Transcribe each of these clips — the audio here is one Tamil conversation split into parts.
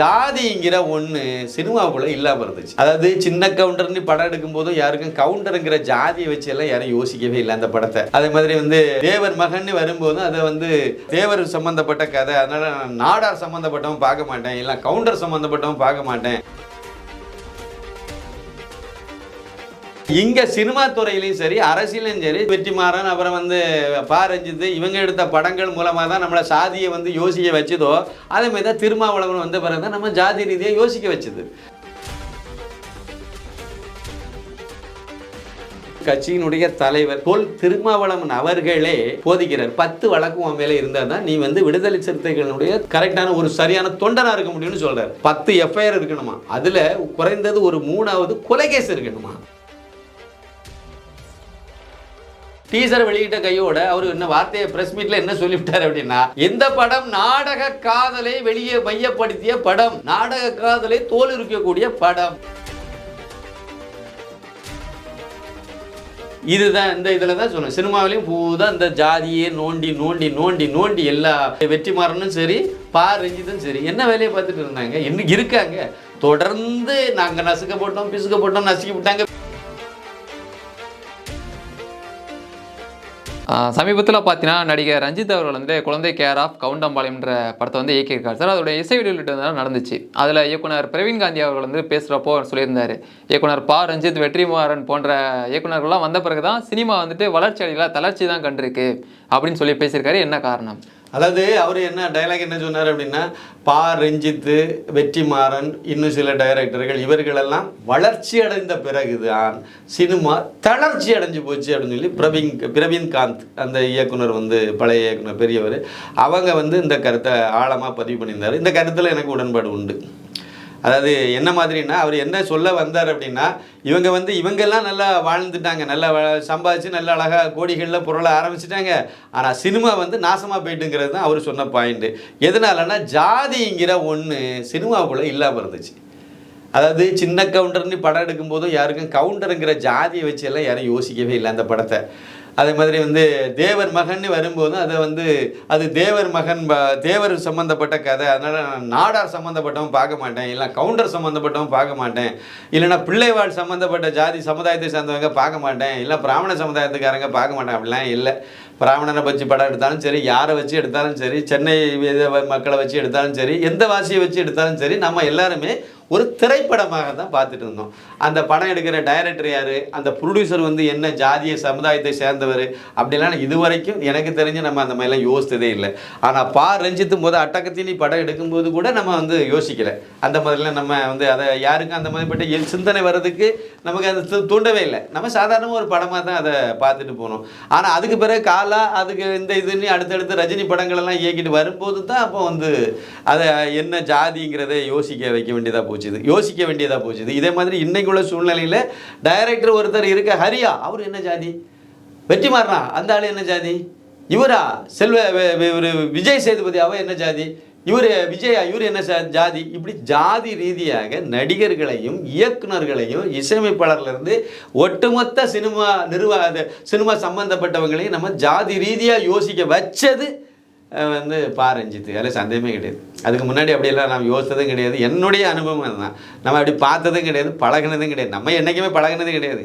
ஜாதிங்கிற ஒன்று சினிமாவுக்குள்ள இல்லாமல் இருந்துச்சு. அதாவது சின்ன கவுண்டர்னு படம் எடுக்கும் போதும் யாருக்கும் கவுண்டருங்கிற ஜாதியை வச்சு எல்லாம் யாரும் யோசிக்கவே இல்லை அந்த படத்தை. அதே மாதிரி வந்து தேவர் மகன் வரும்போதும் அதை வந்து தேவர் சம்பந்தப்பட்ட கதை அதனால நான் நாடார் சம்பந்தப்பட்டவன் பார்க்க மாட்டேன் இல்லை கவுண்டர் சம்பந்தப்பட்டவன் பார்க்க மாட்டேன். இங்க சினிமா துறையிலையும் சரி அரசியலும் சரி வெற்றிமாறன் அப்புறம் வந்து பாரஞ்சித் இவங்க எடுத்த படங்கள் மூலமா தான் நம்மளை சாதியை வந்து யோசிக்க வச்சதோ அதே மாதிரி தான் திருமாவளவன் வந்த பிறகு தான் நம்ம ஜாதி ரீதியை யோசிக்க வச்சது. கட்சியினுடைய தலைவர் போல் திருமாவளவன் அவர்களே போதிக்கிறார். பத்து வழக்கு உன் மேலே இருந்தால் தான் நீ வந்து விடுதலை சிறுத்தைகளுடைய கரெக்டான ஒரு சரியான தொண்டனாக இருக்க முடியும்னு சொல்கிறார் பத்து எஃப்ஐஆர் இருக்கணுமா? அதில் குறைந்தது ஒரு மூணாவது கொலை கேஸ் இருக்கணுமா? டீசர் வெளியிட்ட கையோட அவர் என்ன வார்த்தையை பிரஸ் மீட்ல என்ன சொல்லிவிட்டார் அப்படின்னா இந்த படம் நாடக காதலை வெளியே மையப்படுத்திய படம். நாடக காதலை தோல் இருக்கக்கூடிய படம். இதுதான் இந்த இதில் தான் சொல்லணும் சினிமாவிலையும் பூதான் இந்த ஜாதியே நோண்டி நோண்டி நோண்டி நோண்டி எல்லா வெற்றிமாறனும் சரி பா ரஞ்சித்தும் சரி என்ன வேலையை பார்த்துட்டு இருந்தாங்க? இன்னும் இருக்காங்க? தொடர்ந்து நாங்கள் நசுக்கப்பட்டோம் பிசுக்கப்பட்டோம் நசுக்கப்பட்டாங்க சமீபத்தில் பார்த்தீங்கன்னா நடிகர் ரஞ்சித் அவர்கள் வந்து குழந்தை கேர் ஆஃப் கவுண்டம்பாளையம்ன்ற படத்தை வந்து இயக்கியிருக்காரு. சார் அதோட இசை வெளியீட்டு வந்து நடந்துச்சு. அதில் இயக்குனர் பிரவீன் காந்தி அவர்கள் வந்து பேசுகிறப்போ சொல்லியிருந்தார். இயக்குனர் பா. ரஞ்சித் வெற்றிமாறன் போன்ற இயக்குனர்கள்லாம் வந்த பிறகு தான் சினிமா வந்துட்டு வளர்ச்சி அடையல தளர்ச்சி தான் கண்டிருக்கு அப்படின்னு சொல்லி பேசியிருக்காரு. என்ன காரணம்? அதாவது அவர் என்ன டைலாக் என்ன சொன்னார் அப்படின்னா பா ரஞ்சித்து வெற்றிமாறன் இன்னும் சில டைரக்டர்கள் இவர்களெல்லாம் வளர்ச்சி அடைந்த பிறகுதான் சினிமா தளர்ச்சி அடைஞ்சு போச்சு அப்படின்னு சொல்லி பிரவீன் பிரவீன் காந்த் அந்த இயக்குனர் வந்து பழைய இயக்குனர் பெரியவர் அவங்க வந்து இந்த கருத்தை ஆழமாக பதிவு பண்ணியிருந்தார். இந்த கருத்தில் எனக்கு உடன்பாடு உண்டு. அதாவது என்ன மாதிரின்னா அவர் என்ன சொல்ல வந்தார் அப்படின்னா இவங்க வந்து இவங்கெல்லாம் நல்லா வாழ்ந்துட்டாங்க. நல்லா சம்பாதிச்சு நல்ல அழகாக கோடிகளில் பொருளை ஆரம்பிச்சிட்டாங்க. ஆனால் சினிமா வந்து நாசமாக போயிட்டுங்கிறது தான் அவர் சொன்ன பாயிண்ட்டு எதனாலன்னா ஜாதிங்கிற ஒன்று சினிமாவுக்குள்ளே இல்லாமல் இருந்துச்சு. அதாவது சின்ன கவுண்டர்னு படம் எடுக்கும்போதும் யாருக்கும் கவுண்டருங்கிற ஜாதியை வச்சு எல்லாம் யாரும் யோசிக்கவே இல்லை அந்த படத்தை. அதே மாதிரி வந்து தேவர் மகன் வரும்போதும் அதை வந்து அது தேவர் மகன் ப- தேவர் சம்மந்தப்பட்ட கதை. அதனால் நான் நாடார் சம்மந்தப்பட்டவன் பார்க்க மாட்டேன். இல்லை கவுண்டர் சம்மந்தப்பட்டவன் பார்க்க மாட்டேன். இல்லைன்னா பிள்ளைவாழ் சம்மந்தப்பட்ட ஜாதி சமுதாயத்தை சேர்ந்தவங்க பார்க்க மாட்டேன். இல்லை பிராமண சமுதாயத்துக்காரங்க பார்க்க மாட்டேன். அப்படிலாம் இல்லை. பிராமணனை வச்சு படம் எடுத்தாலும் சரி யாரை வச்சு எடுத்தாலும் சரி சென்னை மக்களை வச்சு எடுத்தாலும் சரி எந்த வாசியை வச்சு எடுத்தாலும் சரி நம்ம எல்லாருமே ஒரு திரைப்படமாக தான் பார்த்துட்டு இருந்தோம். அந்த படம் எடுக்கிற டைரக்டர் யார்? அந்த ப்ரொடியூசர் வந்து என்ன ஜாதிய சமுதாயத்தை சேர்ந்தவர்? அப்படிலாம் இது வரைக்கும் எனக்கு தெரிஞ்சு நம்ம அந்த மாதிரிலாம் யோசித்ததே இல்லை. ஆனால் பா. ரஞ்சித்தும் போது அட்டக்கத்தினி படம் எடுக்கும்போது கூட நம்ம வந்து யோசிக்கல. அந்த மாதிரிலாம் நம்ம வந்து அதை யாருக்கும் அந்த மாதிரிப்பட்ட எல் சிந்தனை வர்றதுக்கு நமக்கு அது தூ- தூண்டவே இல்லை. நம்ம சாதாரணமாக ஒரு படமாக தான் அதை பார்த்துட்டு போனோம். ஆனால் அதுக்கு பிறகு காலா அதுக்கு இந்த இதுன்னு அடுத்தடுத்து ரஜினி படங்கள் எல்லாம் இயக்கிட்டு வரும்போது தான் அப்போ வந்து அதை என்ன ஜாதிங்கிறதை யோசிக்க வைக்க வேண்டியதாக போச்சுது யோசிக்க வேண்டியதாக போச்சுது. இதே மாதிரி இன்னைக்குள்ள சூழ்நிலையில் டைரக்டர் ஒருத்தர் இருக்க ஹரியா அவர் என்ன ஜாதி? வெற்றிமாறனா? அந்த ஆள் என்ன ஜாதி? இவரா? செல்வ இவர் விஜய் சேதுபதி அவ என்ன ஜாதி? இவர் விஜயா இவர் என்ன ஜாதி? இப்படி ஜாதி ரீதியாக நடிகர்களையும் இயக்குனர்களையும் இசையமைப்பாளர்லேருந்து ஒட்டுமொத்த சினிமா நிர்வாக அது சினிமா சம்பந்தப்பட்டவங்களையும் நம்ம ஜாதி ரீதியாக யோசிக்க வச்சது வந்து பா ரஞ்சித்து அதில் சந்தேகமே கிடையாது. அதுக்கு முன்னாடி அப்படியெல்லாம் நான் யோசித்ததும் கிடையாது. என்னுடைய அனுபவம் அதுதான். நம்ம அப்படி பார்த்ததும் கிடையாது பழகுனதும் கிடையாது. நம்ம என்றைக்குமே பழகுனதும் கிடையாது.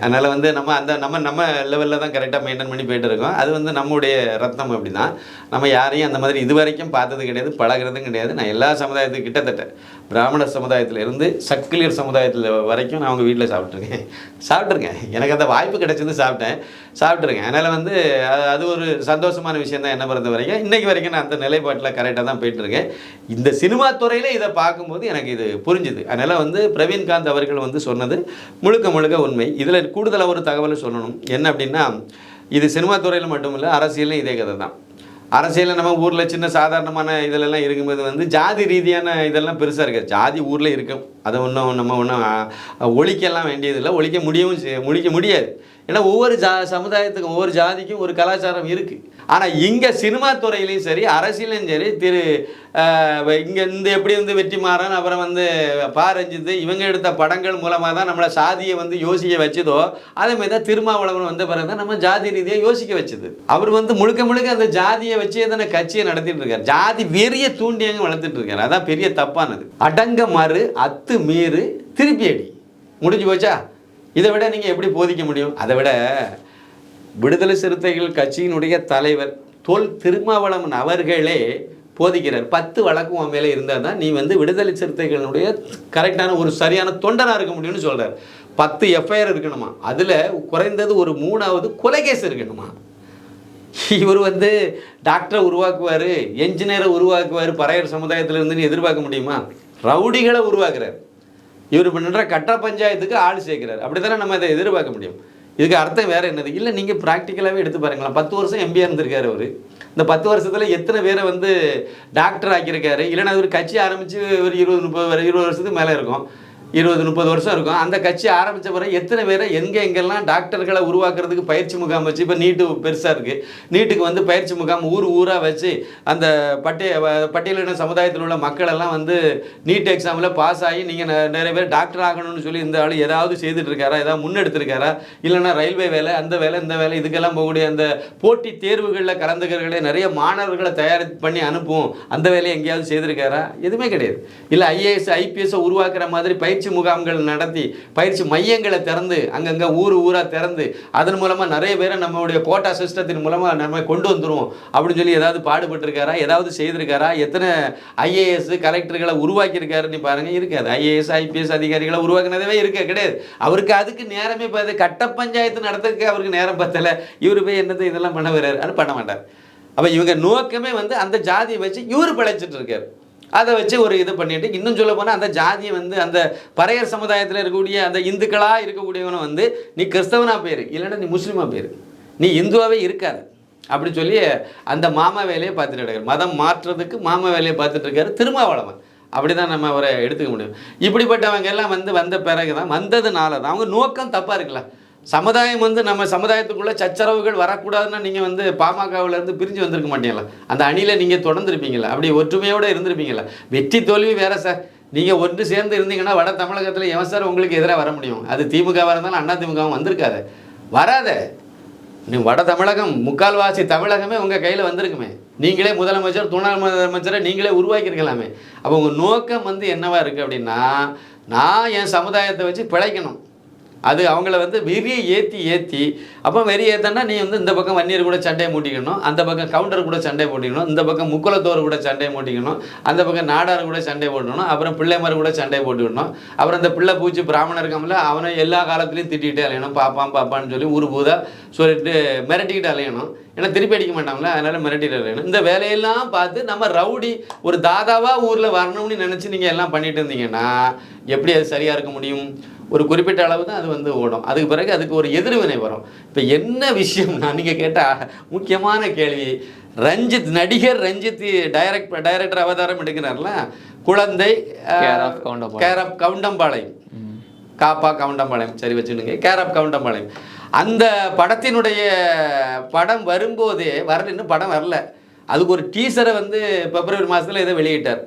அதனால் வந்து நம்ம அந்த நம்ம நம்ம லெவலில் தான் கரெக்டாக மெயின்டைன் பண்ணி போயிட்டு இருக்கோம். அது வந்து நம்முடைய ரத்தம் அப்படி தான் நம்ம யாரையும் அந்த மாதிரி இது வரைக்கும் பார்த்தது கிடையாது பழகுறதும் கிடையாது. நான் எல்லா சமுதாயத்துக்கு கிட்டத்தட்ட பிராமண சமுதாயத்தில் இருந்து சக்கிலியர் சமுதாயத்தில் வரைக்கும் நான் அவங்க வீட்டில் சாப்பிட்ருக்கேன் சாப்பிட்ருக்கேன் எனக்கு அந்த வாய்ப்பு கிடைச்சது சாப்பிட்டேன். சாப்பிட்ருக்கேன் அதனால் வந்து அது அது ஒரு சந்தோஷமான விஷயம் தான் என்ன பொறுத்த வரைக்கும். இன்றைக்கி வரைக்கும் நான் அந்த நிலைப்பாட்டில் கரெக்டாக தான் போயிட்டுருக்கேன். இந்த சினிமா துறையில் இதை பார்க்கும்போது எனக்கு இது புரிஞ்சுது. அதனால் வந்து பிரவீன்காந்த் அவர்கள் வந்து சொன்னது முழுக்க முழுக்க உண்மை. இதில் கூடுதலாக ஒரு தகவல் சொல்லணும். என்ன அப்படின்னா இது சினிமா துறையில் மட்டும் இல்லை அரசியலும் இதே கதை தான் அரசியலில் நம்ம ஊரில் சின்ன சாதாரணமான இதிலெல்லாம் இருக்கும்போது வந்து ஜாதி ரீதியான இதெல்லாம் பெருசாக இருக்காது. ஜாதி ஊரில் இருக்கும் அதை ஒன்றும் நம்ம ஒன்றும் ஒழிக்கலாம் வேண்டியதில்லை. ஒழிக்க முடியவும் செய்- ஒழிக்க முடியாது. ஏன்னா ஒவ்வொரு ஜா சமுதாயத்துக்கும் ஒவ்வொரு ஜாதிக்கும் ஒரு கலாச்சாரம் இருக்குது ஆனால் இங்கே சினிமா துறையிலையும் சரி அரசியலையும் சரி திரு இங்கே இந்த எப்படி வந்து வெற்றிமாறன் அப்புறம் வந்து பா இவங்க எடுத்த படங்கள் மூலமாக தான் நம்மளை சாதியை வந்து யோசிக்க வச்சதோ அதே மாதிரி தான் திருமாவளவன் வந்த பிறகு தான் நம்ம ஜாதி ரீதியாக யோசிக்க வச்சது. அவர் வந்து முழுக்க முழுக்க அந்த ஜாதியை வச்சு தானே கட்சியை நடத்திட்டு இருக்கார். ஜாதி வெறிய தூண்டியங்க வளர்த்துட்டு இருக்கார். அதான் பெரிய தப்பானது. அடங்க மறு அத்து மீறு திருப்பி அடி. முடிஞ்சு போச்சா? இதை விட நீங்கள் எப்படி போதிக்க முடியும்? அதை விட விடுதலை சிறுத்தைகள் கட்சியினுடைய தலைவர் தொல் திருமாவளவன் அவர்களே போதிக்கிறார். பத்து வழக்கு உன் மேலே இருந்தால் தான் நீ வந்து விடுதலை சிறுத்தைகளுடைய கரெக்டான ஒரு சரியான தொண்டனாக இருக்க முடியும்னு சொல்கிறார் பத்து எஃப்ஐஆர் இருக்கணுமா? அதில் குறைந்தது ஒரு மூணாவது கொலை கேஸ் இருக்கணுமா? இவர் வந்து டாக்டரை உருவாக்குவார் என்ஜினியரை உருவாக்குவார் பறையர் சமுதாயத்தில் இருந்துன்னு எதிர்பார்க்க முடியுமா? ரவுடிகளை உருவாக்குறார். இவர் பண்ணுற கட்ட பஞ்சாயத்துக்கு ஆள் சேர்க்கிறார். அப்படி தானே நம்ம இதை எதிர்பார்க்க முடியும்? இதுக்கு அர்த்தம் வேறு என்னது? இல்லை நீங்கள் ப்ராக்டிக்கலாகவே எடுத்து பாருங்களேன். பத்து வருஷம் எம்பியாக இருந்திருக்காரு அவர். இந்த பத்து வருஷத்தில் எத்தனை பேரை வந்து டாக்டர் ஆக்கியிருக்காரு? இல்லைன்னா ஒரு கட்சி ஆரம்பித்து ஒரு இருபது முப்பது இருபது வருஷத்துக்கு மேலே இருக்கும். இருபது முப்பது வருஷம் இருக்கும். அந்த கட்சி ஆரம்பித்த பிறகு எத்தனை பேரை எங்கே எங்கெல்லாம் டாக்டர்களை உருவாக்குறதுக்கு பயிற்சி முகாம் வச்சு இப்போ நீட்டு பெருசாக இருக்குது நீட்டுக்கு வந்து பயிற்சி முகாம் ஊர் ஊராக வச்சு அந்த பட்டிய பட்டியலின சமுதாயத்தில் உள்ள மக்களெல்லாம் வந்து நீட் எக்ஸாமில் பாஸ் ஆகி நீங்கள் நிறைய பேர் டாக்டர் ஆகணும்னு சொல்லி இந்த ஆள் ஏதாவது செய்துட்டு இருக்காரா? ஏதாவது முன்னெடுத்திருக்காரா? இல்லைன்னா ரயில்வே வேலை அந்த வேலை இந்த வேலை இதுக்கெல்லாம் போகக்கூடிய அந்த போட்டி தேர்வுகளில் கலந்துக்கிறவர்களே நிறைய மாணவர்களை தயார் பண்ணி அனுப்புவோம். அந்த வேலையை எங்கேயாவது செய்திருக்காரா? எதுவுமே கிடையாது. இல்லை ஐஏஎஸ் ஐபிஎஸ்ஸை உருவாக்குற மாதிரி பயிற்சி பயிற்சி முகாம்கள் நடத்தி பயிற்சி மையங்களை திறந்து அங்கங்கே ஊர் ஊராக திறந்து அதன் மூலமாக நிறைய பேரை நம்மளுடைய கோட்டா சிஸ்டத்தின் மூலமாக நம்ம கொண்டு வந்துடுவோம் அப்படின்னு சொல்லி ஏதாவது பாடுபட்டிருக்காரா? ஏதாவது செய்திருக்காரா? எத்தனை ஐஏஎஸ் கலெக்டர்களை உருவாக்கியிருக்காருன்னு பாருங்க இருக்காது. ஐஏஎஸ் ஐபிஎஸ் அதிகாரிகளை உருவாக்குனதே இருக்க கிடையாது. அவருக்கு அதுக்கு நேரமே பார்த்து கட்ட பஞ்சாயத்து நடத்துறதுக்கு அவருக்கு நேரம் பத்தலை. இவர் போய் என்னது இதெல்லாம் பண்ண வர்றாரு அது பண்ண மாட்டார். அப்போ இவங்க நோக்கமே வந்து அந்த ஜாதியை வச்சு இவர் பிழைச்சிட்டு இருக்காரு. அதை வச்சு ஒரு இது பண்ணிட்டு இன்னும் சொல்ல போனால் அந்த ஜாதியை வந்து அந்த பறையர் சமுதாயத்தில் இருக்கக்கூடிய அந்த இந்துக்களாக இருக்கக்கூடியவனை வந்து நீ கிறிஸ்தவனாக போயிரு இல்லைன்னா நீ முஸ்லீமாக போயிரு நீ இந்துவாகவே இருக்காது. அப்படி சொல்லி அந்த மாமா வேலையை பார்த்துட்டு இருக்காரு. மதம் மாற்றுறதுக்கு மாமா வேலையை பார்த்துட்டு இருக்காரு திருமாவளவன். அப்படி தான் நம்ம அவரை எடுத்துக்க முடியும். இப்படிப்பட்டவங்க எல்லாம் வந்து வந்த பிறகு தான் வந்ததுனால தான் அவங்க நோக்கம் தப்பாக இருக்கலாம் சமுதாயம் வந்து நம்ம சமுதாயத்துக்குள்ளே சச்சரவுகள் வரக்கூடாதுன்னா நீங்கள் வந்து பாமகவுலேருந்து பிரிஞ்சு வந்திருக்க மாட்டீங்களா அந்த அணியில் நீங்கள் தொடர்ந்துருப்பீங்களா அப்படி ஒற்றுமையோடு இருந்திருப்பீங்களா வெற்றி தோல்வி வேற சார். நீங்கள் ஒன்று சேர்ந்து இருந்தீங்கன்னா வட தமிழகத்தில் எவன் சார் உங்களுக்கு எதிராக வர முடியும். அது திமுகவாக இருந்தாலும் அண்ணா திமுகவும் வந்திருக்காது. வராத. நீ வட தமிழகம் முக்கால்வாசி தமிழகமே உங்கள் கையில் வந்திருக்குமே. நீங்களே முதலமைச்சர் துணை முதலமைச்சரை நீங்களே உருவாக்கியிருக்கலாமே அப்போ உங்கள் நோக்கம் வந்து என்னவா இருக்குது அப்படின்னா நான் என் சமுதாயத்தை வச்சு பிழைக்கணும். அது அவங்கள வந்து வெறியை ஏற்றி ஏற்றி அப்போ வெறி ஏற்றனா நீ வந்து இந்த பக்கம் வன்னியர் கூட சண்டையை மூட்டிக்கணும் அந்த பக்கம் கவுண்டர் கூட சண்டை போட்டிக்கணும் இந்த பக்கம் முக்குலத்தோர் கூட சண்டையை மூட்டிக்கணும் அந்த பக்கம் நாடார் கூட சண்டை போட்டுக்கணும் அப்புறம் பிள்ளைமார் கூட சண்டையை போட்டுக்கணும் அப்புறம் இந்த பிள்ளை பூச்சி பிராமணர் இருக்காமல அவனை எல்லா காலத்துலேயும் திட்டிகிட்டே அலையணும் பாப்பான் பாப்பான்னு சொல்லி ஊர் பூதா சொல்லிட்டு மிரட்டிக்கிட்டு அலையணும். ஏன்னா திருப்பி அடிக்க மாட்டாங்களா அதனால் மிரட்டிட்டு அலையணும். இந்த வேலையெல்லாம் பார்த்து நம்ம ரவுடி ஒரு தாதாவாக ஊரில் வரணும்னு நினச்சி நீங்கள் எல்லாம் பண்ணிட்டு இருந்தீங்கன்னா எப்படி அது சரியாக இருக்க முடியும்? ஒரு குறிப்பிட்ட அளவு தான் அது வந்து ஓடும். அதுக்கு பிறகு அதுக்கு ஒரு எதிர்வினை வரும். இப்போ என்ன விஷயம்னா நீங்கள் கேட்டால் முக்கியமான கேள்வி. ரஞ்சித் நடிகர் ரஞ்சித் டைரக்ட் டைரக்டர் அவதாரம் எடுக்கிறார்ல. குழந்தை of Goundampalayam. Care of Goundampalayam காப்பா கவுண்டம்பாளையம் சரி வச்சுடுங்க கேர் ஆஃப் கவுண்டம்பாளையம் அந்த படத்தினுடைய படம் வரும்போதே வரல இன்னும் படம் வரல. அதுக்கு ஒரு டீசரை வந்து பிப்ரவரி மாதத்தில் ஏதோ வெளியிட்டார்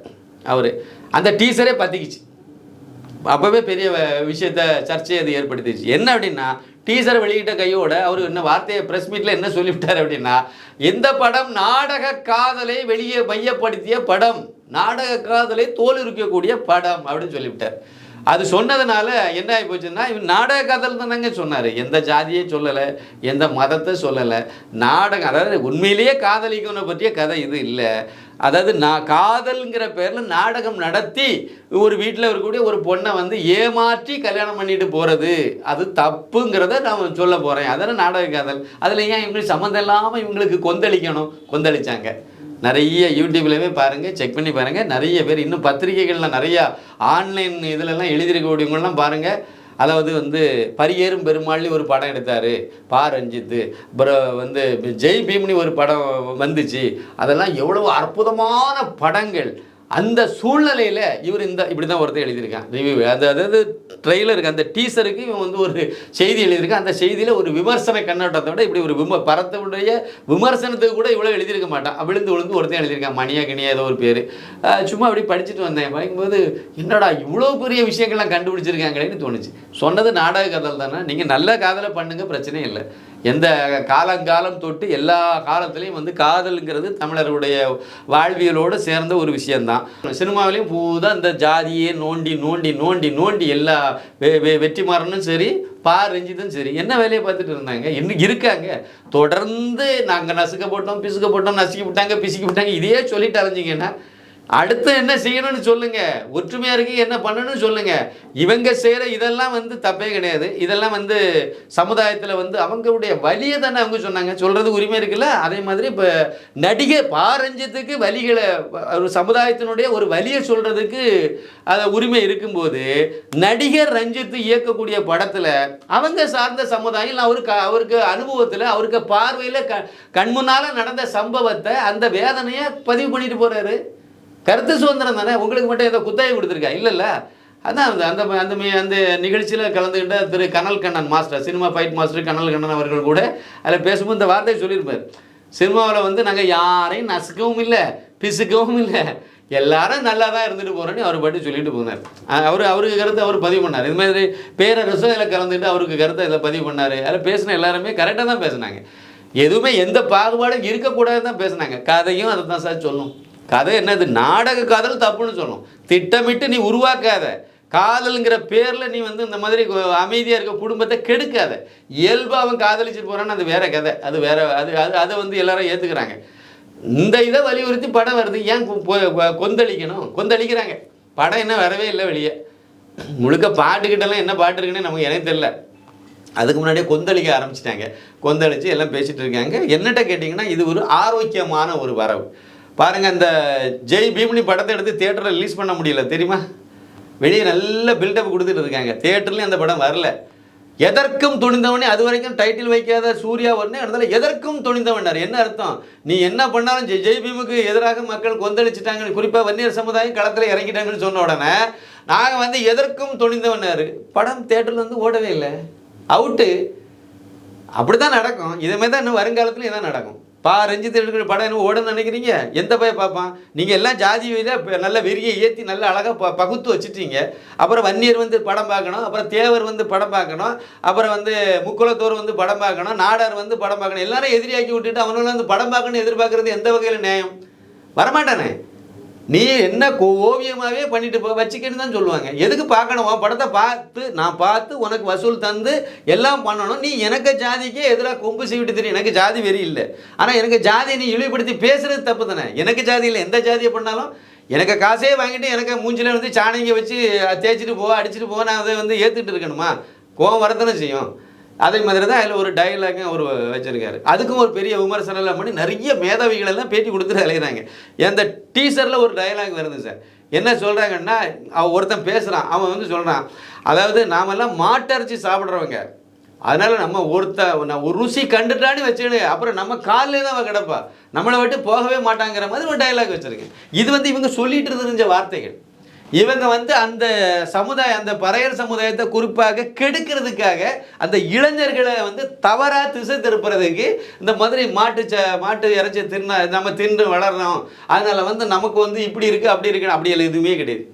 அவர். அந்த டீசரே பத்திக்கிச்சு. அப்போவே பெரிய விஷயத்த சர்ச்சையை அது ஏற்படுத்திச்சு என்ன அப்படின்னா டீசர் வெளியிட்ட கையோட அவர் என்ன வார்த்தையை ப்ரெஸ் மீட்டில் என்ன சொல்லிவிட்டார் அப்படின்னா இந்த படம் நாடக காதலை வெளியே மையப்படுத்திய படம். நாடக காதலை தோல் இருக்கக்கூடிய படம் அப்படின்னு சொல்லிவிட்டார். அது சொன்னதுனால என்ன ஆகி போச்சுன்னா இவன் நாடக காதல் தானங்க சொன்னார். எந்த ஜாதியை சொல்லலை எந்த மதத்தை சொல்லலை. நாடகம் அதாவது உண்மையிலேயே காதலிக்கவனை பற்றிய கதை இது இல்லை. அதாவது நான் காதல்ங்கிற பேரில் நாடகம் நடத்தி ஒரு வீட்டில் இருக்கக்கூடிய ஒரு பொண்ணை வந்து ஏமாற்றி கல்யாணம் பண்ணிட்டு போகிறது அது தப்புங்கிறத நான் சொல்ல போகிறேன் அதெல்லாம் நாடக காதல். அதில் ஏன் இவங்களுக்கு சம்மந்தம் இல்லாமல் இவங்களுக்கு கொந்தளிக்கணும்? கொந்தளிச்சாங்க. நிறைய யூடியூப்லேயுமே பாருங்கள் செக் பண்ணி பாருங்கள் நிறைய பேர் இன்னும் பத்திரிகைகளில் நிறையா ஆன்லைன் இதிலெல்லாம் எழுதியிருக்கக்கூடியவங்களாம் பாருங்கள் அதாவது வந்து பரியேறும் பெருமாள்னு ஒரு படம் எடுத்தார். பா ரஞ்சித்து. அப்புறம் வந்து ஜெய் பீம்னு ஒரு படம் வந்துச்சு. அதெல்லாம் எவ்வளவு அற்புதமான படங்கள். அந்த சூழ்நிலையில் இவர் இந்த இப்படி தான் ஒருத்தர் எழுதியிருக்கான். ரிவ்யூ அது அதாவது ட்ரெய்லருக்கு அந்த டீசருக்கு இவன் வந்து ஒரு செய்தி எழுதியிருக்கான். அந்த செய்தியில் ஒரு விமர்சன கண்ணோட்டத்தை விட இப்படி ஒரு விம பரத்தவுடைய விமர்சனத்துக்கு கூட இவ்வளோ எழுதியிருக்க மாட்டான். விழுந்து விழுந்து ஒருத்தன் எழுதியிருக்கான். மணியா கிணியா ஏதோ ஒரு பேர். சும்மா அப்படி படிச்சுட்டு வந்தேன். படிக்கும்போது என்னடா இவ்வளோ பெரிய விஷயங்கள்லாம் கண்டுபிடிச்சிருக்காங்களேன்னு தோணுச்சு. சொன்னது நாடக காதல் தானே? நீங்கள் நல்ல காதலை பண்ணுங்கள் பிரச்சனையும் இல்லை. எந்த காலங்காலம் தொட்டு எல்லா காலத்துலேயும் வந்து காதலுங்கிறது தமிழருடைய வாழ்வியலோடு சேர்ந்த ஒரு விஷயந்தான் சினிமாவிலையும் பூதா இந்த ஜாதியே நோண்டி நோண்டி நோண்டி நோண்டி எல்லா வெ வெ வெற்றிமாறனும் சரி பா ரெஞ்சிதும் சரி என்ன வேலையை பார்த்துட்டு இருந்தாங்க? இன்னும் இருக்காங்க? தொடர்ந்து நாங்கள் நசுக்க போட்டோம் பிசுக்க போட்டோம் நசுக்கி விட்டாங்க பிசுக்கி விட்டாங்க இதையே சொல்லிட்டு அலைஞ்சிங்கன்னா அடுத்து என்ன செய்யணும்னு சொல்லுங்க. ஒற்றுமையா இருக்கு என்ன பண்ணணும்னு சொல்லுங்க. இவங்க செய்யற இதெல்லாம் வந்து தப்பே கிடையாது. இதெல்லாம் வந்து சமுதாயத்தில் வந்து அவங்களுடைய வலியை தானே அவங்க சொன்னாங்க. சொல்றது உரிமை இருக்குல்ல? அதே மாதிரி இப்போ நடிகை பாரஞ்சத்துக்கு வலிகளை ஒரு சமுதாயத்தினுடைய ஒரு வழியை சொல்றதுக்கு அது உரிமை இருக்கும்போது நடிகர் ரஞ்சித் இயக்கக்கூடிய படத்தில் அவங்க சார்ந்த சமுதாயம் அவருக்கு அவருக்கு அனுபவத்தில் அவருக்கு பார்வையில் க கண்முன்னால் நடந்த சம்பவத்தை அந்த வேதனையை பதிவு பண்ணிட்டு போறாரு. கருத்து சுதந்திரம் தானே? உங்களுக்கு மட்டும் ஏதோ குத்தகை கொடுத்துருக்கா? இல்லைல்ல. அதான் அந்த அந்த அந்த அந்த நிகழ்ச்சியில் கலந்துக்கிட்ட Thiru Kanal Kannan master cinema fight master Kanal Kannan அவர்கள் கூட அதில் பேசும்போது இந்த வார்த்தையை சொல்லியிருப்பார். சினிமாவில் வந்து நாங்கள் யாரையும் நசுக்கவும் இல்லை பிசுக்கவும் இல்லை. எல்லாரும் நல்லா தான் இருந்துட்டு போகிறோன்னு அவர் பாட்டு சொல்லிட்டு போனார். அவர் அவருக்கு கருத்தை அவர் பதிவு பண்ணார். இது மாதிரி பேரரசும் இதில் கலந்துக்கிட்டு அவருக்கு கருத்தை இதில் பதிவு பண்ணார். அதில் பேசின எல்லாருமே கரெக்டாக தான் பேசுனாங்க. எதுவுமே எந்த பாகுபாடும் இருக்கக்கூடாதுன்னு தான் பேசுனாங்க. கதையும் அதை தான் சார் சொல்லும். கதை என்னது? நாடக காதல் தப்புன்னு சொல்லும் திட்டமிட்டு நீ உருவாக்காத. காதல்ங்கிற பேரில் நீ வந்து இந்த மாதிரி அமைதியாக இருக்க குடும்பத்தை கெடுக்காத. இயல்பாக அவன் காதலிச்சுட்டு போகிறான்னு அது வேற கதை. அது வேற அது அது அதை வந்து எல்லாரும் ஏற்றுக்கிறாங்க இந்த இதை வலியுறுத்தி படம் வருது. ஏன் கொந்தளிக்கணும்? கொந்தளிக்கிறாங்க. படம் என்ன வரவே இல்லை வெளியே. முழுக்க பாட்டுக்கிட்டலாம் என்ன பாட்டு இருக்குன்னு நமக்கு எனக்கு தெரில அதுக்கு முன்னாடியே கொந்தளிக்க ஆரம்பிச்சிட்டாங்க. கொந்தளிச்சு எல்லாம் பேசிகிட்டு இருக்காங்க. என்னட்ட கேட்டிங்கன்னா இது ஒரு ஆரோக்கியமான ஒரு வரவு. பாருங்க இந்த ஜெய் பீம்னி படத்தை எடுத்து தியேட்டரில் ரிலீஸ் பண்ண முடியல தெரியுமா? வெளியே நல்ல பில்டப் கொடுத்துட்டு இருக்காங்க. தியேட்டர்லேயும் அந்த படம் வரல. எதற்கும் துணிந்தவனே அது வரைக்கும் டைட்டில் வைக்காத சூர்யா உடனே அதனால எதற்கும் துணிந்தவனார் என்ன அர்த்தம்? நீ என்ன பண்ணாலும் ஜெய் ஜெய் பீமுக்கு எதிராக மக்கள் கொந்தளிச்சிட்டாங்கன்னு குறிப்பாக வன்னியர் சமுதாயம் களத்தில் இறங்கிட்டாங்கன்னு சொன்ன உடனே நாங்கள் வந்து எதற்கும் துணிந்தவனார் படம் தேட்டரில் வந்து ஓடவே இல்லை. அவுட்டு அப்படி தான் நடக்கும். இதே மாதிரி தான் இன்னும் வருங்காலத்தில் இதான் நடக்கும். பா ரஞ்சித் எடுக்கிற படம் என்ன ஓடுன்னு நினைக்கிறீங்க? எந்த பையன் பார்ப்பான்? நீங்கள் எல்லாம் ஜாதி வீத நல்ல வெறியை ஏற்றி நல்ல அழகாக ப பகுத்து வச்சுட்டீங்க. அப்புறம் வன்னியர் வந்து படம் பார்க்கணும் அப்புறம் தேவர் வந்து படம் பார்க்கணும் அப்புறம் வந்து முக்குளத்தோர் வந்து படம் பார்க்கணும் நாடார் வந்து படம் பார்க்கணும். எல்லாரும் எதிரியாக்கி விட்டுட்டு அவனுங்களும் வந்து படம் பார்க்கணும்னு எதிர்பார்க்கறது எந்த வகையில் நியாயம்? வரமாட்டானே. நீ என்ன கோ- பண்ணிட்டு போ வச்சுக்கன்னு தான் சொல்லுவாங்க. எதுக்கு பார்க்கணும்? உன் படத்தை பார்த்து நான் பார்த்து உனக்கு வசூல் தந்து எல்லாம் பண்ணணும். நீ எனக்கு ஜாதிக்கே எதிராக கொம்பு செய்விட்டு தெரியும் எனக்கு ஜாதி வெறி இல்லை. ஆனால் எனக்கு ஜாதியை நீ இழிவுபடுத்தி பேசுறது தப்பு தானே? எனக்கு ஜாதி இல்லை. எந்த ஜாதியை பண்ணாலும் எனக்கு காசே வாங்கிட்டு எனக்கு மூஞ்சில வந்து சாணிங்க வச்சு தேய்ச்சிட்டு போ அடிச்சிட்டு போ நான் அதை வந்து ஏற்றுட்டு இருக்கணுமா? கோவம் வரத்தானே செய்யும். அதே மாதிரி தான் அதில் ஒரு டயலாகும் அவர் வச்சுருக்காரு. அதுக்கும் ஒரு பெரிய விமர்சனம் எல்லாம் பண்ணி நிறைய மேதாவிகள் எல்லாம் பேட்டி கொடுத்துட்டு அலைகிறாங்க எந்த டீசரில் ஒரு டயலாக் வருது சார். என்ன சொல்கிறாங்கன்னா அவன் ஒருத்தன் பேசுகிறான் அவன் வந்து சொல்கிறான் அதாவது நாமெல்லாம் மாட்டரைச்சி சாப்பிட்றவங்க. அதனால் நம்ம ஒருத்த நான் ஒரு ருசி கண்டுட்டான்னு வச்சுக்கிடு அப்புறம் நம்ம காலில் தான் அவன் கிடப்பா. நம்மளை விட்டு போகவே மாட்டாங்கிற மாதிரி ஒரு டயலாக் வச்சுருக்கேன். இது வந்து இவங்க சொல்லிட்டு தெரிஞ்ச வார்த்தைகள். இவங்க வந்து அந்த சமுதாயம் அந்த பறையர் சமுதாயத்தை குறிப்பாக கெடுக்கிறதுக்காக அந்த இளைஞர்களை வந்து தவறாக திசை திருப்புறதுக்கு இந்த மாதிரி மாட்டு ச மாட்டு இறைச்சி தின்ன நம்ம தின்று வளர்றோம் அதனால் வந்து நமக்கு வந்து இப்படி இருக்குது அப்படி இருக்குன்னு அப்படி எதுவுமே கிடையாது.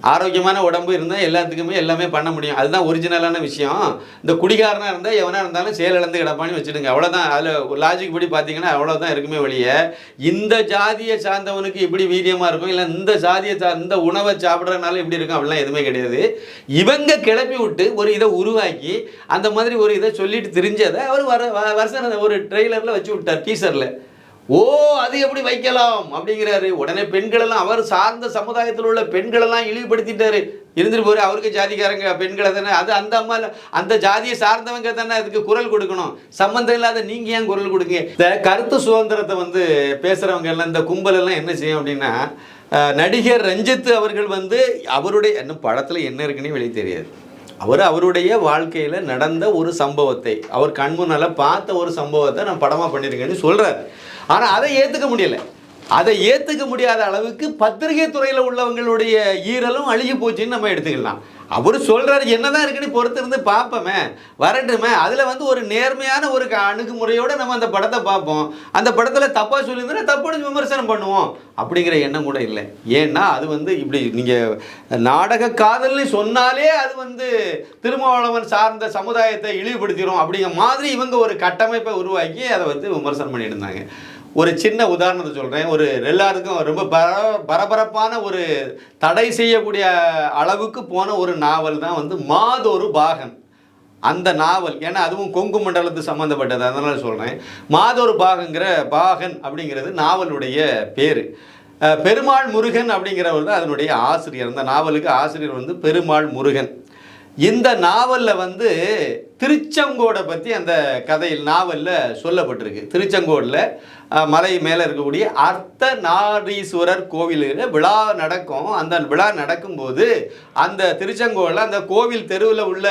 ஆரோக்கியமான உடம்பு இருந்தால் எல்லாத்துக்குமே எல்லாமே பண்ண முடியும். அதுதான் ஒரிஜினலான விஷயம். இந்த குடிகாரனாக இருந்தால் எவனாக இருந்தாலும் செயல் இழந்து கிடப்பான்னு வச்சுடுங்க. அவ்வளோதான் அதில் லாஜிக் படி பார்த்தீங்கன்னா அவ்வளோதான் இருக்குமே வழியே இந்த ஜாதியை சார்ந்தவனுக்கு இப்படி வீரியமாக இருக்கும்? இல்லை இந்த ஜாதியை சார் இந்த உணவை சாப்பிட்றதுனால இப்படி இருக்கும்? அப்படிலாம் எதுவுமே கிடையாது. இவங்க கிளப்பி விட்டு ஒரு இதை உருவாக்கி அந்த மாதிரி ஒரு இதை சொல்லிட்டு தெரிஞ்சதை அவர் வர வ- வருஷம் ஒரு ட்ரெய்லரில் வச்சு விட்டார் டீசரில் ஓ அது எப்படி வைக்கலாம்? அப்படிங்கிறாரு. உடனே பெண்களெல்லாம் அவர் சார்ந்த சமுதாயத்தில் உள்ள பெண்களெல்லாம் இழிவுபடுத்திட்டாரு. இருந்துட்டு போற அவருக்கு ஜாதிக்காரங்க பெண்களை தானே. அது அந்த அம்மா அந்த ஜாதியை சார்ந்தவங்க தானே அதுக்கு குரல் கொடுக்கணும். சம்மந்தம் இல்லாத நீங்க ஏன் குரல் கொடுங்க இந்த கருத்து சுதந்திரத்தை வந்து பேசுறவங்க எல்லாம் இந்த கும்பல் எல்லாம் என்ன செய்யும் அப்படின்னா நடிகர் ரஞ்சித் அவர்கள் வந்து அவருடைய என்ன படத்துல என்ன இருக்குன்னு வெளியே தெரியாது. அவர் அவருடைய வாழ்க்கையில் நடந்த ஒரு சம்பவத்தை அவர் கண்முன்னால பார்த்த ஒரு சம்பவத்தை நான் படமாக பண்ணியிருக்கேன்னு சொல்கிறார் ஆனால் அதை ஏற்றுக்க முடியல. அதை ஏற்றுக்க முடியாத அளவுக்கு பத்திரிகை துறையில் உள்ளவங்களுடைய ஈரலும் அழுகி போச்சுன்னு நம்ம எடுத்துக்கலாம். அவர் சொல்றாரு என்னதான் இருக்குன்னு பொறுத்து இருந்து பார்ப்போமே வரட்டுமே. அதில் வந்து ஒரு நேர்மையான ஒரு க- நம்ம அந்த படத்தை பார்ப்போம். அந்த படத்தில் தப்பாக சொல்லியிருந்தா தப்புன்னு விமர்சனம் பண்ணுவோம். அப்படிங்கிற எண்ணம் கூட இல்லை. ஏன்னா அது வந்து இப்படி நீங்கள் நாடக காதல்னு சொன்னாலே அது வந்து திருமாவளவன் சார்ந்த சமுதாயத்தை இழிவுபடுத்திடும் அப்படிங்கிற மாதிரி இவங்க ஒரு கட்டமைப்பை உருவாக்கி அதை வந்து விமர்சனம் பண்ணியிருந்தாங்க இருந்தாங்க. ஒரு சின்ன உதாரணத்தை சொல்கிறேன் ஒரு எல்லாருக்கும் ரொம்ப பர பரபரப்பான ஒரு தடை செய்யக்கூடிய அளவுக்கு போன ஒரு நாவல் தான் வந்து மாதொரு பாகன். அந்த நாவல் ஏன்னா அதுவும் கொங்கு மண்டலத்து சம்மந்தப்பட்டது அதனால் சொல்கிறேன் மாதொரு பாகங்கிற பாகன் அப்படிங்கிறது நாவலுடைய பேர். பெருமாள் முருகன் அப்படிங்கிறவர் தான் அதனுடைய ஆசிரியர். அந்த நாவலுக்கு ஆசிரியர் வந்து பெருமாள் முருகன். இந்த நாவலில் வந்து திருச்செங்கோடை பற்றி அந்த கதையில் நாவலில் சொல்லப்பட்டிருக்கு. திருச்செங்கோடில் மலை மேலே இருக்கக்கூடிய அர்த்த நாரீஸ்வரர் கோவிலில் விழா நடக்கும். அந்த விழா நடக்கும்போது அந்த திருச்செங்கோவில் அந்த கோவில் தெருவில் உள்ள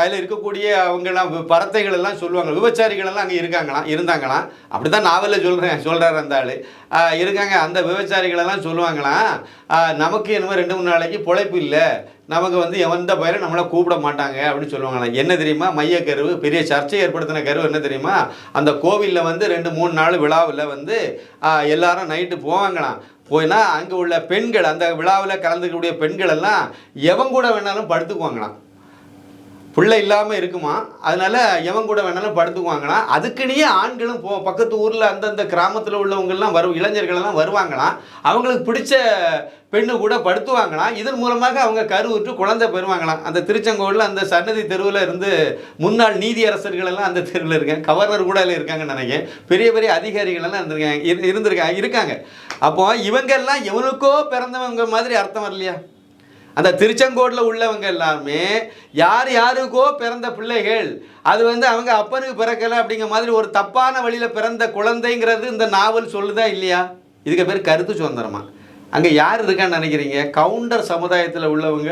அதில் இருக்கக்கூடிய அவங்கெல்லாம் பறத்தைகள் எல்லாம் சொல்லுவாங்க. விபச்சாரிகள் எல்லாம் அங்கே இருக்காங்களாம் இருந்தாங்களாம். அப்படி தான் நாவலில் சொல்கிறேன் சொல்கிறார் அந்த ஆள். இருக்காங்க அந்த விபச்சாரிகள் எல்லாம் சொல்லுவாங்களாம். நமக்கு என்னமோ ரெண்டு மூணு நாளைக்கு பொழைப்பு இல்லை. நமக்கு வந்து எந்த பயிரும் நம்மளை கூப்பிட மாட்டாங்க அப்படின்னு சொல்லுவாங்களாம். என்ன தெரியுமா? மைய கருவு பெரிய சர்ச்சை ஏற்படுத்தின கருவு என்ன தெரியுமா? அந்த கோவிலில் வந்து ரெண்டு மூணு நாள் விழாவில் வந்து எல்லாரும் நைட்டு போவாங்களாம். போயினா அங்கே உள்ள பெண்கள் அந்த விழாவில் கலந்துக்கக்கூடிய பெண்கள் எல்லாம் எவன் கூட வேணாலும் படுத்துக்குவாங்களாம். பிள்ளை இல்லாமல் இருக்குமா? அதனால எவன் கூட வேணாலும் படுத்துக்குவாங்களாம் அதுக்குன்னே ஆண்களும் போ பக்கத்து ஊரில் அந்தந்த கிராமத்தில் உள்ளவங்கள்லாம் வரும் இளைஞர்கள் எல்லாம் வருவாங்களாம். அவங்களுக்கு பிடிச்ச பெண்ணு கூட படுத்துவாங்களாம் இதன் மூலமாக அவங்க கருவுற்று குழந்தை பெறுவாங்களாம். அந்த திருச்செங்கோடில் அந்த சன்னதி தெருவில் இருந்து முன்னாள் நீதியரசர்கள் எல்லாம் அந்த தெருவில் இருக்காங்க. கவர்னர் கூட அதில் இருக்காங்கன்னு நினைக்கிறேன். பெரிய பெரிய அதிகாரிகள் எல்லாம் இருந்திருக்காங்க இரு- இருந்திருக்காங்க இருக்காங்க. அப்போ இவங்கெல்லாம் எவனுக்கோ பிறந்தவங்க மாதிரி அர்த்தம் வரலையா? அந்த திருச்செங்கோட்டில் உள்ளவங்க எல்லாருமே யார் யாருக்கோ பிறந்த பிள்ளைகள் அது வந்து அவங்க அப்பனுக்கு பிறக்கலை அப்படிங்கிற மாதிரி ஒரு தப்பான வழியில் பிறந்த குழந்தைங்கிறது இந்த நாவல் சொல்லுதா இல்லையா? இதுக்கு பேர் கருத்து சுதந்திரமா. அங்கே யார் இருக்கான்னு நினைக்கிறீங்க? கவுண்டர் சமுதாயத்தில் உள்ளவங்க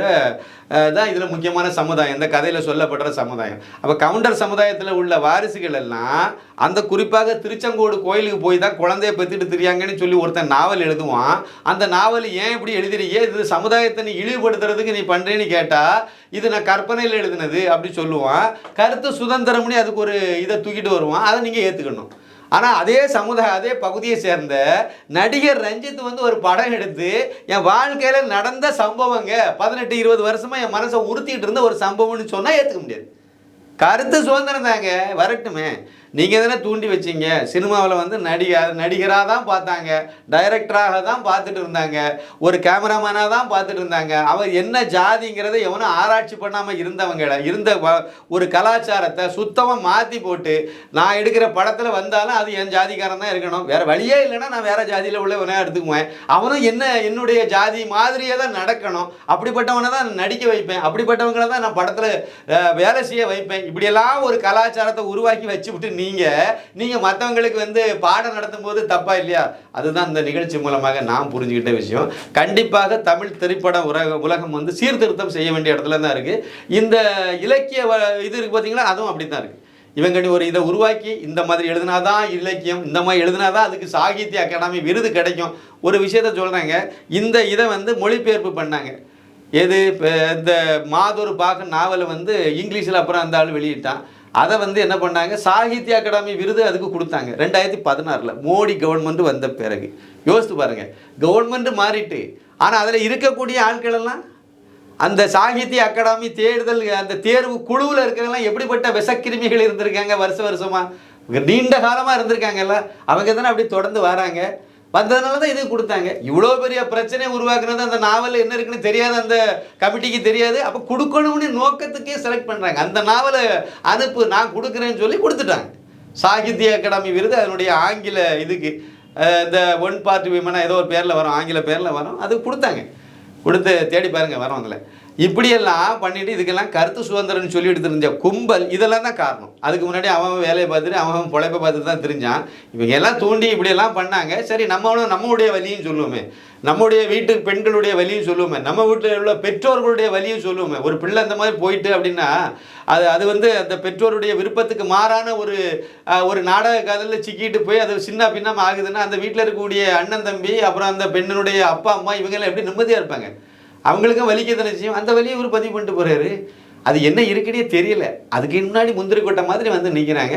தான் இதில் முக்கியமான சமுதாயம். இந்த கதையில் சொல்லப்படுற சமுதாயம். அப்போ கவுண்டர் சமுதாயத்தில் உள்ள வாரிசுகள் எல்லாம் அந்த குறிப்பாக திருச்செங்கோடு கோயிலுக்கு போய் தான் குழந்தைய பெற்றுட்டு தெரியாங்கன்னு சொல்லி ஒருத்தன் நாவல் எழுதுவான். அந்த நாவல் ஏன் இப்படி எழுதுறீங்க? இது சமுதாயத்தை நீ இழிவுபடுத்துறதுக்கு நீ பண்ணுறேன்னு கேட்டால் இது நான் கற்பனையில் எழுதுனது அப்படி சொல்லுவான். கருத்து சுதந்திரம்னு அதுக்கு ஒரு இதை தூக்கிட்டு வருவான். அதை நீங்கள் ஏற்றுக்கணும் ஆனால் அதே சமுதாய அதே பகுதியை சேர்ந்த நடிகர் ரஞ்சித் வந்து ஒரு படம் எடுத்து என் வாழ்க்கையில் நடந்த சம்பவங்க பதினெட்டு இருபது வருஷமாக என் மனசை உறுத்திட்டு இருந்த ஒரு சம்பவம்னு சொன்னால் ஏற்றுக்க முடியாது. கருத்து சுதந்திரம் தாங்க வரட்டுமே. நீங்கள் தானே தூண்டி வச்சீங்க. சினிமாவில் வந்து நடிகர் நடிகராக தான் பார்த்தாங்க. டைரக்டராக தான் பார்த்துட்டு இருந்தாங்க. ஒரு கேமராமேனாக தான் பார்த்துட்டு இருந்தாங்க. அவர் என்ன ஜாதிங்கிறத எவனும் ஆராய்ச்சி பண்ணாமல் இருந்தவங்கள இருந்த ஒரு கலாச்சாரத்தை சுத்தமாக மாற்றி போட்டு நான் எடுக்கிற படத்தில் வந்தாலும் அது என் ஜாதிக்காரன் தான் இருக்கணும். வேறு வழியே இல்லைன்னா நான் வேறு ஜாதியில் உள்ளவனாக எடுத்துக்குவேன். அவனும் என்ன என்னுடைய ஜாதி மாதிரியே தான் நடக்கணும். அப்படிப்பட்டவனை தான் நடிக்க வைப்பேன். அப்படிப்பட்டவங்களை தான் நான் படத்தில் வேலை செய்ய வைப்பேன். இப்படியெல்லாம் ஒரு கலாச்சாரத்தை உருவாக்கி வச்சு விட்டு நீங்கள் நீங்கள் மற்றவங்களுக்கு வந்து பாடம் நடத்தும் போது தப்பா இல்லையா? அதுதான் இந்த நிகழ்ச்சி மூலமாக நான் புரிஞ்சுக்கிட்ட விஷயம். கண்டிப்பாக தமிழ் திரைப்பட உலக உலகம் வந்து சீர்திருத்தம் செய்ய வேண்டிய இடத்துல தான் இருக்குது இந்த இலக்கிய வ- இது இருக்குது பார்த்தீங்களா அதுவும் அப்படி தான் இருக்குது இவங்க ஒரு இதை உருவாக்கி இந்த மாதிரி எழுதினாதான் இலக்கியம் இந்த மாதிரி எழுதினாதான் அதுக்கு சாகித்ய அகாடமி விருது கிடைக்கும். ஒரு விஷயத்த சொல்கிறாங்க இந்த இதை வந்து மொழிபெயர்ப்பு பண்ணாங்க. எது? இப்போ இந்த மாதூர் பாக நாவலை வந்து இங்கிலீஷில் அப்புறம் அந்த ஆள் வெளியிட்டான். அதை வந்து என்ன பண்ணாங்க? சாகித்ய அகாடமி விருது அதுக்கு கொடுத்தாங்க. ரெண்டாயிரத்தி பதினாறில் மோடி கவர்மெண்ட் வந்த பிறகு. யோசித்து பாருங்கள் கவர்மெண்ட் மாறிட்டு. ஆனால் அதில் இருக்கக்கூடிய ஆட்கள் எல்லாம் அந்த சாகித்ய அகாடமி தேர்தல் அந்த தேர்வு குழுவில் இருக்கிறவங்களாம் எப்படிப்பட்ட விஷக்கிருமிகள் இருந்திருக்காங்க? வருஷ வருஷமாக நீண்ட காலமாக இருந்திருக்காங்கல்ல. அவங்க தானே அப்படி தொடர்ந்து வராங்க. வந்ததுனால தான் இது கொடுத்தாங்க. இவ்வளோ பெரிய பிரச்சனை உருவாக்குனது அந்த நாவல் என்ன இருக்குன்னு தெரியாது அந்த கமிட்டிக்கு தெரியாது. அப்போ கொடுக்கணும்னு நோக்கத்துக்கே செலக்ட் பண்ணுறாங்க அந்த நாவலை அனுப்பு நான் கொடுக்குறேன்னு சொல்லி கொடுத்துட்டாங்க. சாகித்ய அகாடமி விருது அதனுடைய ஆங்கில இதுக்கு இந்த ஒன் பார்ட் விமனாக ஏதோ ஒரு பேரில் வரும் ஆங்கில பேரில் வரும். அது கொடுத்தாங்க. கொடுத்து தேடி பாருங்க வரும் அதில். இப்படியெல்லாம் பண்ணிட்டு இதுக்கெல்லாம் கருத்து சுதந்திரம்னு சொல்லிட்டு தெரிஞ்ச கும்பல் இதெல்லாம் தான் காரணம். அதுக்கு முன்னாடி அவன் வேலையை பார்த்துட்டு அவன் பிழைப்பை பார்த்துட்டு தான் தெரிஞ்சான். இவங்க எல்லாம் தூண்டி இப்படியெல்லாம் பண்ணாங்க. சரி நம்மளும் நம்மளுடைய வழியும் சொல்லுவோமே. நம்முடைய வீட்டு பெண்களுடைய வழியும் சொல்லுவோமே. நம்ம வீட்டில் உள்ள பெற்றோர்களுடைய வழியும் சொல்லுவோமே. ஒரு பிள்ளை அந்த மாதிரி போயிட்டு அப்படின்னா அது அது வந்து அந்த பெற்றோருடைய விருப்பத்துக்கு மாறான ஒரு ஒரு நாடக கதையில் சிக்கிட்டு போய் அது சின்ன பின்னமாக ஆகுதுன்னா அந்த வீட்டில் இருக்கக்கூடிய அண்ணன் தம்பி அப்புறம் அந்த பெண்ணினுடைய அப்பா அம்மா இவங்கெல்லாம் எப்படி நிம்மதியாக இருப்பாங்க? அவங்களுக்கும் வலிக்க செய்யும் அந்த வழியை இவர் பதிவு பண்ணிட்டு போகிறாரு அது என்ன இருக்குன்னே தெரியல. அதுக்கு முன்னாடி முந்திரி கொட்டை மாதிரி வந்து நிற்கிறாங்க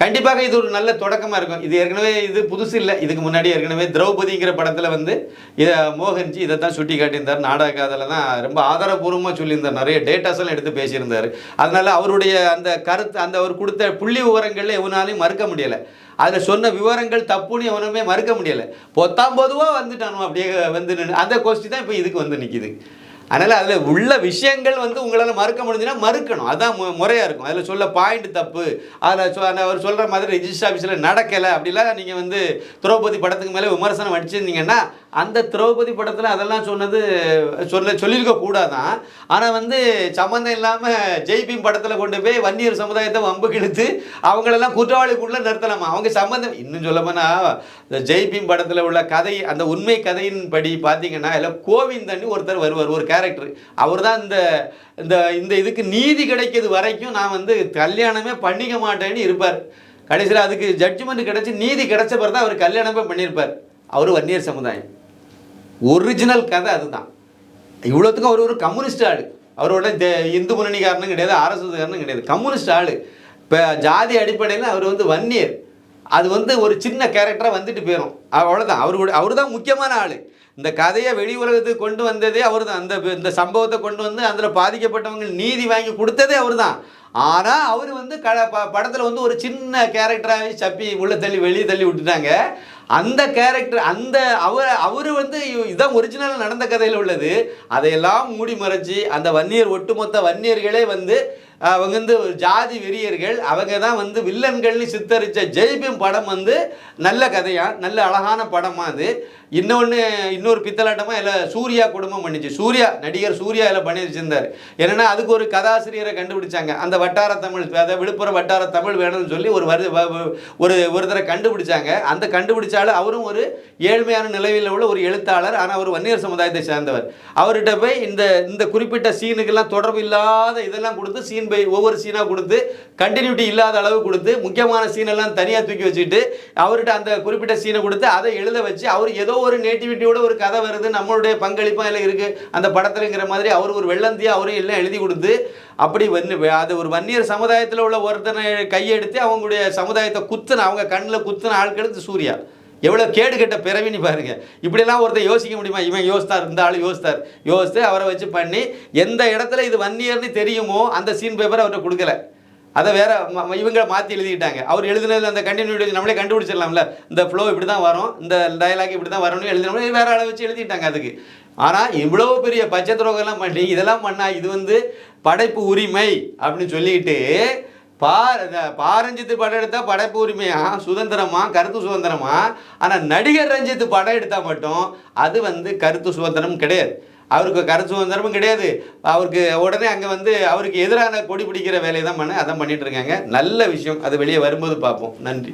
கண்டிப்பாக இது ஒரு நல்ல தொடக்கமாக இருக்கும். இது ஏற்கனவே இது புதுசு இல்லை. இதுக்கு முன்னாடி ஏற்கனவே திரௌபதிங்கிற படத்தில் வந்து இதை மோகன்ஜி இதை தான் சுட்டி காட்டியிருந்தார் நாடக அதில் தான் ரொம்ப ஆதாரபூர்வமாக சொல்லியிருந்தார். நிறைய டேட்டாஸ் எல்லாம் எடுத்து பேசியிருந்தார். அதனால் அவருடைய அந்த கருத்து அந்த அவர் கொடுத்த புள்ளி விவரங்களில் எவனாலையும் மறுக்க முடியலை. அதில் சொன்ன விவரங்கள் தப்புன்னு எவனுமே மறுக்க முடியலை. பொத்தாம் பொதுவாக வந்துட்டானோ அப்படியே வந்து நின்னு- அந்த கோஷ்டி தான் இப்போ இதுக்கு வந்து நிற்கிது அதனால் அதில் உள்ள விஷயங்கள் வந்து உங்களால் மறுக்க முடிஞ்சுன்னா மறுக்கணும். அதான் மு முறையாக இருக்கும். அதில் சொல்ல பாயிண்ட் தப்பு. அதில் சொ அந்த அவர் சொல்கிற மாதிரி ரிஜிஸ்டர் ஆஃபீஸில் நடக்கலை அப்படிலாம் நீங்கள் வந்து திரௌபதி படத்துக்கு மேலே விமர்சனம் அடிச்சிருந்தீங்கன்னா அந்த திரௌபதி படத்தில் அதெல்லாம் சொன்னது சொல்ல சொல்லியிருக்க கூடாதான். ஆனால் வந்து சம்மந்தம் இல்லாமல் ஜெய்பீம் படத்தில் கொண்டு போய் வன்னியர் சமுதாயத்தை வம்பு கிழித்து அவங்களெல்லாம் குற்றவாளிக்குள்ளே நிறுத்தலாமா? அவங்க சம்மந்தம் இன்னும் சொல்ல போனால் இந்த ஜெய்பீம் படத்தில் உள்ள கதை அந்த உண்மை கதையின் படி பார்த்தீங்கன்னா இல்லை கோவிந்தன்னு ஒருத்தர் வருவார். ஒரு கேரக்டர் அவர் தான் இந்த இந்த இந்த இதுக்கு நீதி கிடைக்கிறது வரைக்கும் நான் வந்து கல்யாணமே பண்ணிக்க மாட்டேன்னு இருப்பார். கடைசியில் அதுக்கு ஜட்ஜ்மெண்ட் கிடச்சி நீதி கிடைச்ச பிறகு தான் அவர் கல்யாணமே பண்ணியிருப்பார். அவர் வன்னியர் சமுதாயம். ஒரிஜினல் கதை அதுதான். இவ்வளோத்துக்கும் அவர் ஒரு கம்யூனிஸ்ட் ஆள். அவரோட இந்து முன்னணிக்காரனும் கிடையாது ஆர்எஸ்எஸ்காரனும் கிடையாது. கம்யூனிஸ்ட் ஆள். இப்போ ஜாதி அடிப்படையில் அவர் வந்து வன்னியர். அது வந்து ஒரு சின்ன கேரக்டராக வந்துட்டு போயிடும் அவ்வளோதான் அவரு அவர் தான் முக்கியமான ஆள். இந்த கதையை வெளி உலகத்துக்கு கொண்டு வந்ததே அவர் தான் அந்த இந்த சம்பவத்தை கொண்டு வந்து அதில் பாதிக்கப்பட்டவங்க நீதி வாங்கி கொடுத்ததே அவர் தான் ஆனால் அவர் வந்து க படத்தில் வந்து ஒரு சின்ன கேரக்டராகவே சப்பி உள்ளே தள்ளி வெளியே தள்ளி விட்டுட்டாங்க. அந்த கேரக்டர் அந்த அவர் அவர் வந்து இதான் ஒரிஜினல் நடந்த கதையில் உள்ளது. அதையெல்லாம் மூடி மறைச்சி அந்த வன்னியர் ஒட்டுமொத்த வன்னியர்களே வந்து அவங்க வந்து ஒரு ஜாதி வெறியர்கள். அவங்க தான் வந்து வில்லன்கள்னு சித்தரித்த ஜெய்பீம் படம் வந்து நல்ல கதையாக நல்ல அழகான படமா அது. இன்னொன்று இன்னொரு பித்தலாட்டமாக இல்லை சூர்யா குடும்பம் பண்ணிச்சு. சூர்யா நடிகர் சூர்யா இதில் பண்ணி வச்சிருந்தார் என்னன்னா அதுக்கு ஒரு கதாசிரியரை கண்டுபிடிச்சாங்க. அந்த வட்டார தமிழ் அதாவது விழுப்புரம் வட்டார தமிழ் வேணும்னு சொல்லி ஒரு வரு ஒரு ஒருத்தரை கண்டுபிடிச்சாங்க. அந்த கண்டுபிடிச்சாலும் அவரும் ஒரு ஏழ்மையான நிலையில் உள்ள ஒரு எழுத்தாளர். ஆனால் அவர் வன்னியர் சமுதாயத்தை சேர்ந்தவர். அவர்கிட்ட போய் இந்த இந்த குறிப்பிட்ட சீனுக்கெல்லாம் தொடர்பு இல்லாத இதெல்லாம் கொடுத்து சீன் போய் ஒவ்வொரு சீனாக கொடுத்து கண்டினியூட்டி இல்லாத அளவு கொடுத்து முக்கியமான சீனெல்லாம் தனியாக தூக்கி வச்சுட்டு அவர்கிட்ட அந்த குறிப்பிட்ட சீனை கொடுத்து அதை எழுத வச்சு அவர் ஏதோ ஒரு நேட்டிவிட்டியோட ஒரு கதை வருது நம்மளுடைய பங்களிப்பும் அதில் இருக்குது அந்த படத்துலங்கிற மாதிரி அவர் ஒரு வெள்ளந்தியாக அவரும் எல்லாம் எழுதி கொடுத்து அப்படி வந்து அது ஒரு வன்னியர் சமுதாயத்தில் உள்ள ஒருத்தனை கையெடுத்து அவங்களுடைய சமுதாயத்தை குத்துன அவங்க கண்ணில் குத்துன ஆட்களுக்கு சூர்யா. எவ்வளோ கேடு கெட்ட பிறவின்னு பாருங்க. இப்படிலாம் ஒருத்தர் யோசிக்க முடியுமா? இவன் யோசித்தார் இந்த ஆள் யோசித்தார். யோசித்து அவரை வச்சு பண்ணி எந்த இடத்துல இது வன்னியர்னு தெரியுமோ அந்த சீன் பேப்பர் அவர்கிட்ட கொடுக்கல. அதை வேற இவங்களை இவங்க மாற்றி எழுதிக்கிட்டாங்க. அவர் எழுதினது அந்த கண்டினியூட்டி நம்மளே கண்டுபிடிச்சிடலாம்ல. இந்த ஃப்ளோ இப்படி தான் வரும் இந்த டயலாக் இப்படி தான் வரணும்னு எழுதினோம்னா வேற அளவு வச்சு எழுதிட்டாங்க அதுக்கு. ஆனால் இவ்வளோ பெரிய பச்சை துரோகம்லாம் பண்ணி இதெல்லாம் பண்ணால் இது வந்து படைப்பு உரிமை அப்படின்னு சொல்லிக்கிட்டு பார் இந்த பாரஞ்சித்து படம் எடுத்தால் படைப்பு உரிமையா? சுதந்திரமா? கருத்து சுதந்திரமா? ஆனால் நடிகர் ரஞ்சித்து படம் எடுத்தால் மட்டும் அது வந்து கருத்து சுதந்திரம் கிடையாது. அவருக்கு கருத்து சுதந்திரமும் கிடையாது. அவருக்கு உடனே அங்கே வந்து அவருக்கு எதிரான கொடி பிடிக்கிற வேலையை தான் பண்ண அதான் பண்ணிகிட்டு இருக்காங்க. நல்ல விஷயம். அது வெளியே வரும்போது பார்ப்போம். நன்றி.